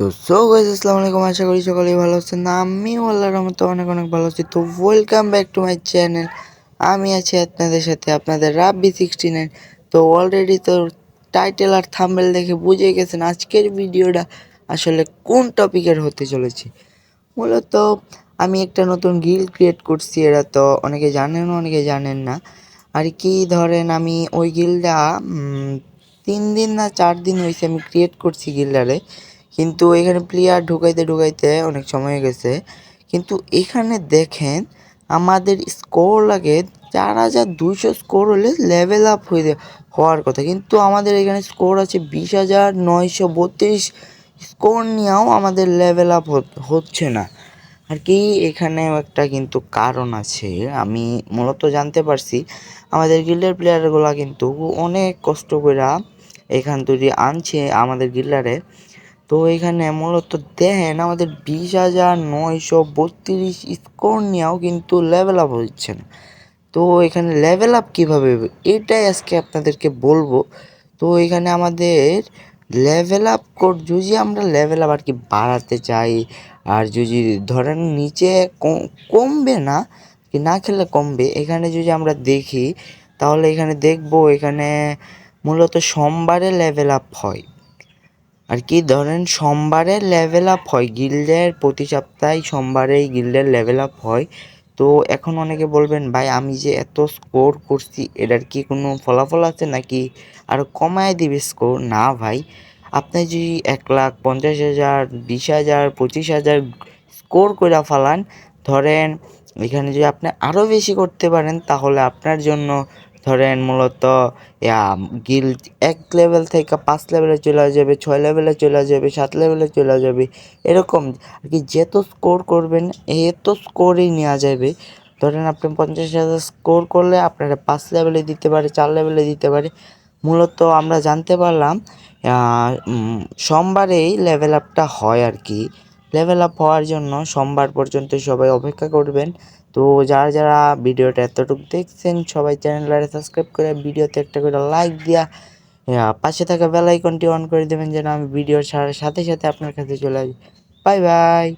তো so guys আসসালামু আলাইকুম, আশা করি সকলেই ভালো আছেন। আমি আল্লাহর রহমতে অনেক অনেক ভালো আছি। তো welcome back to my channel আমি আছি আপনাদের সাথে, আপনাদের রাব্বি সিক্সটি নাইন তো অলরেডি তো টাইটেল আর থাম্বেল দেখে বুঝে গেছেন আজকের ভিডিওটা আসলে কোন টপিকের হতে চলেছে। মূলত আমি একটা নতুন গিল ক্রিয়েট করছি, এরা তো অনেকে জানেন অনেকে জানেন না। আর কি ধরেন, আমি ওই গিলটা তিন দিন না চার দিন হয়েছে আমি ক্রিয়েট করছি গিলডারে কিন্তু এখানে প্লেয়ার ঢুকাইতে ঢুকাইতে অনেক সময় হয়ে গেছে। কিন্তু এখানে দেখেন, আমাদের স্কোর লাগে চার হাজার দুইশো স্কোর হলে লেভেল আপ হয়ে হওয়ার কথা। কিন্তু আমাদের এখানে স্কোর আছে বিশ হাজার নয়শো বত্রিশ স্কোর নিয়েও আমাদের লেভেল আপ হচ্ছে না। আর কি, এখানেও একটা কিন্তু কারণ আছে। আমি মূলত জানতে পারছি, আমাদের গিল্ডের প্লেয়ারগুলো কিন্তু অনেক কষ্ট করে এখান থেকে আনছে আমাদের গিল্ডারে তো এখানে মূলত দেখেন আমাদের বিশ হাজার নয়শো বত্রিশ স্কোর নিয়েও কিন্তু লেভেল আপ হচ্ছে না। তো এখানে লেভেল আপ কীভাবে এটাই আজকে আপনাদেরকে বলব। তো এখানে আমাদের লেভেল আপ কর যদি আমরা লেভেল আপ আর কি বাড়াতে চাই, আর যদি ধরেন নিচে কমবে না, কি না খেলে কমবে, এখানে যদি আমরা দেখি, তাহলে এখানে দেখব এখানে মূলত সোমবারে লেভেল আপ হয়। আর কি, ধরেন সোমবারে লেভেল আপ হয় গিল্ডের প্রতি সপ্তাহে সোমবারেই গিল্ডের লেভেল আপ হয়। তো এখন অনেকে বলবেন, ভাই, আমি যে এত স্কোর করছি, এটার কি কোনো ফলাফল আছে নাকি? আরও কমায় দিবে স্কোর না, ভাই। আপনি যদি এক লাখ পঞ্চাশ হাজার, বিশ হাজার, পঁচিশ হাজার স্কোর করে ফালান, ধরেন এখানে যদি আপনি আরও বেশি করতে পারেন, তাহলে আপনার জন্য ধরেন মূলত গিল এক লেভেল থেকে পাঁচ লেভেলে চলে যাবে, ছয় লেভেলে চলে যাবে, সাত লেভেলে চলে যাবে, এরকম আর কি যত স্কোর করবেন, এত স্কোরই নেওয়া যাবে। ধরেন আপনি পঞ্চাশ হাজার স্কোর করলে আপনারা পাঁচ লেভেলে দিতে পারে, চার লেভেলে দিতে পারে। মূলত আমরা জানতে পারলাম সোমবারেই লেভেল আপটা হয় আর কি। লেভেল আপ হওয়ার জন্য সোমবার পর্যন্ত সবাই অপেক্ষা করবেন। তো যারা যারা ভিডিওটা এতটুকু দেখছেন, সবাই চ্যানেলটা সাবস্ক্রাইব করে ভিডিওতে একটা করে লাইক দিয়া পাশে থাকা বেল আইকনটি অন করে দেবেন যেন আমি ভিডিও ছাড়ার সাথে সাথে আপনার কাছে চলে আসি। Bye bye